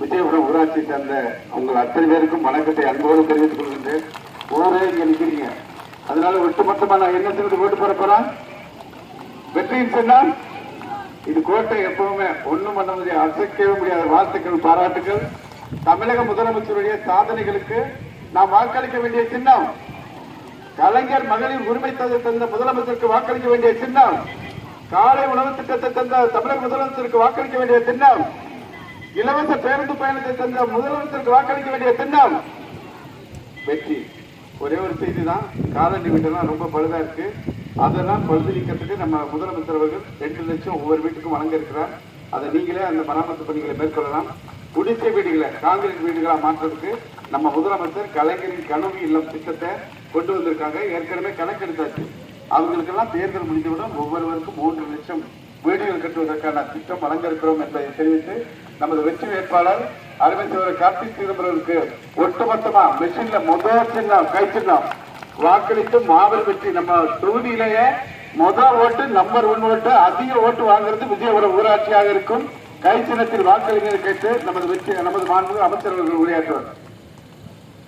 விஜயபுரம் ஊராட்சி சேர்ந்த உங்கள் அத்தனை பேருக்கும் வணக்கத்தை அன்போடு தெரிவித்துக் கொள்கின்றேன். ஊரே இங்க நிற்கிறீங்க அதனால ஒட்டுமொத்தமா நான் என்ன சொல்லிட்டு ஓட்டு போட போறேன். வெற்றியின் சொன்னால் இது கோட்டை எப்பவுமே ஒண்ணும் பண்ண முடியாது அசைக்கவே முடியாத வாழ்த்துக்கள் பாராட்டுகள் தமிழக முதலமைச்சருடைய சாதனைகளுக்கு நாம் வாக்களிக்க வேண்டிய சின்னம். கலைஞர் மகளிர் உரிமை தந்த முதலமைச்சருக்கு வாக்களிக்க வேண்டிய சின்னம். காலை உணவு திட்டத்தை தந்த தமிழக முதலமைச்சருக்கு வாக்களிக்க வேண்டிய சின்னம். இலவச பேருந்து பயணத்தை தந்த முதலமைச்சருக்கு வாக்களிக்க வேண்டிய சின்னம் வெற்றி. ஒரே ஒரு செய்தி தான் காலனி வீட்டெல்லாம் ரொம்ப பழுதா இருக்கு. அதெல்லாம் பழுதுவிக்கிறதுக்கு நம்ம முதலமைச்சர் அவர்கள் ரெண்டு லட்சம் ஒவ்வொரு வீட்டுக்கும் வழங்க இருக்கிறார். அதை நீங்களே அந்த பராமரிப்பு பணிகளை மேற்கொள்ளலாம். குடிசை வீடுகளை காங்கிரீட் வீடுகளாக மாற்றுறதுக்கு நம்ம முதலமைச்சர் கலைஞரின் கனவு இல்லம் திட்டத்தை கொண்டு வந்திருக்காங்க. ஏற்கனவே கணக்கெடுத்தாச்சு அவங்களுக்கெல்லாம் தேர்தல் முடிந்தவுடன் ஒவ்வொருவருக்கும் மூன்று லட்சம் வீடுகள் கட்டுவதற்கான திட்டம் வழங்க இருக்கிறோம் என்பதை தெரிவித்து நமது வெற்றி வேட்பாளர் அருமை சோழர் கார்த்திக் சிதம்பரருக்கு ஒட்டுமொத்தமா மிஷின்ல முதல் சின்னம் கை சின்னம். வாக்களித்து மாபெரும் வெற்றி. நம்ம தொகுதியிலேயே முதல் ஓட்டு நம்பர் ஒன் ஓட்டு அதிக ஓட்டு வாங்குறது விஜயபுரம் ஊராட்சியாக இருக்கும். கை சின்னத்தில் வாக்களிங்க கேட்டு நமது வெற்றி நமது மாண்பு அமைச்சர்கள் உரையாற்றுவார்.